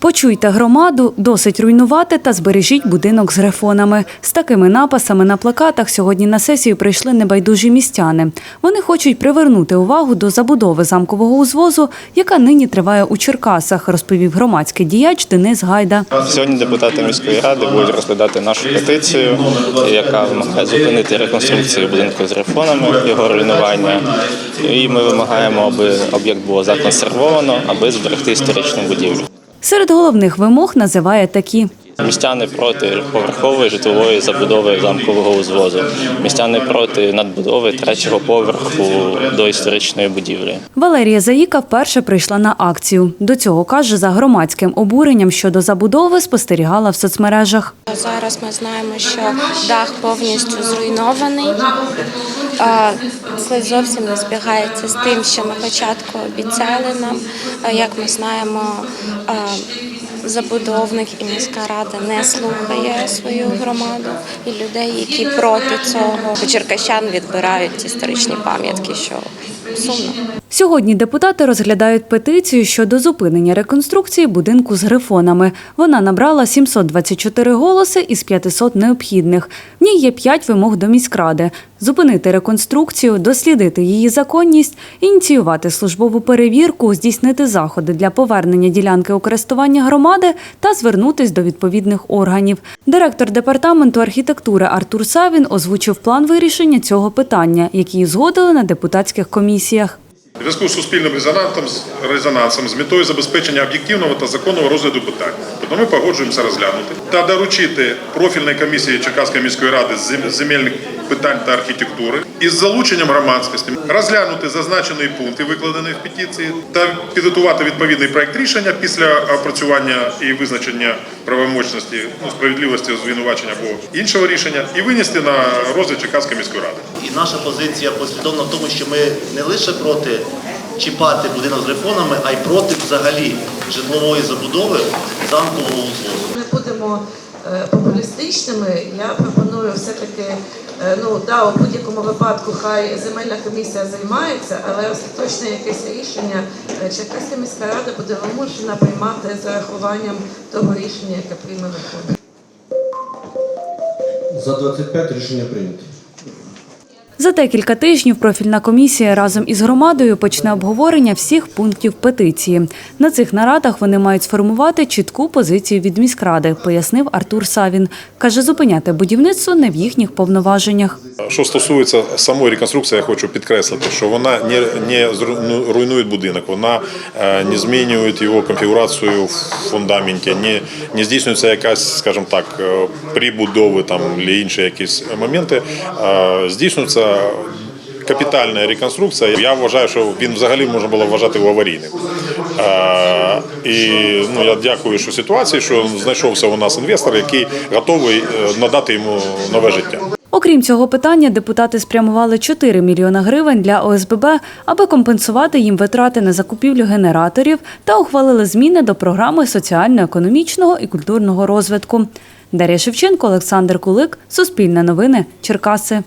Почуйте громаду, досить руйнувати та збережіть будинок з грифонами. З такими написами на плакатах сьогодні на сесію прийшли небайдужі містяни. Вони хочуть привернути увагу до забудови замкового узвозу, яка нині триває у Черкасах, розповів громадський діяч Денис Гайда. Сьогодні депутати міської ради будуть розглядати нашу петицію, яка вимагає зупинити реконструкцію будинку з рефонами, його руйнування. І ми вимагаємо, аби об'єкт було законсервовано, аби зберегти історичну будівлю. Серед головних вимог називає такі. Містяни проти поверхової житлової забудови замкового узвозу. Містяни проти надбудови третього поверху до історичної будівлі. Валерія Заїка вперше прийшла на акцію. До цього каже, за громадським обуренням щодо забудови спостерігала в соцмережах. Зараз ми знаємо, що дах повністю зруйнований. А, Це зовсім не збігається з тим, що на початку обіцяли нам. Як ми знаємо, забудовник і міська рада не слухає свою громаду і людей, які проти цього. Черкащан відбирають історичні пам'ятки, що Сьогодні депутати розглядають петицію щодо зупинення реконструкції будинку з грифонами. Вона набрала 724 голоси із 500 необхідних. В ній є п'ять вимог до міськради: зупинити реконструкцію, дослідити її законність, ініціювати службову перевірку, здійснити заходи для повернення ділянки у користування громади та звернутись до відповідних органів. Директор департаменту архітектури Артур Савін озвучив план вирішення цього питання, який узгодили на депутатських комісіях. У зв'язку з суспільним резонансом, резонансом з метою забезпечення об'єктивного та законного розгляду питань. Тобто ми погоджуємося розглянути та доручити профільній комісії Черкаської міської ради з земельних питань та архітектури із залученням громадськості розглянути зазначений пункт, викладений в петиції, та підготувати відповідний проект рішення після опрацювання і визначення правомочності, ну, справедливості звинувачення або іншого рішення, і винести на розгляд Черкаської міської ради. І наша позиція послідовна в тому, що ми не лише проти чіпати будинок з реформами, а й проти взагалі житлової забудови замкового узвозу. Ми будемо популістичними, я пропоную все-таки, е, ну да, у будь-якому випадку хай земельна комісія займається, але остаточне якесь рішення е, Черкаська міська рада буде вимушена приймати з рахуванням того рішення, яке прийме виконання. За 25 рішення прийнято. За декілька тижнів профільна комісія разом із громадою почне обговорення всіх пунктів петиції. На цих нарадах вони мають сформувати чітку позицію від міськради, пояснив Артур Савін. Каже, зупиняти будівництво не в їхніх повноваженнях. Що стосується самої реконструкції, я хочу підкреслити, що вона не, не ну, руйнує будинок, вона е, не змінює його конфігурацію в фундаменті, не, не здійснюється якась, скажімо так, е, прибудови там чи інші якісь моменти. Е, Капітальна реконструкція. Я вважаю, що він взагалі можна було вважати аварійним. І ну, я дякую, що ситуації, що знайшовся у нас інвестор, який готовий е, надати йому нове життя. Окрім цього питання, депутати спрямували 4 мільйони гривень для ОСББ, аби компенсувати їм витрати на закупівлю генераторів та ухвалили зміни до програми соціально-економічного і культурного розвитку. Дар'я Шевченко, Олександр Кулик, Суспільне новини, Черкаси.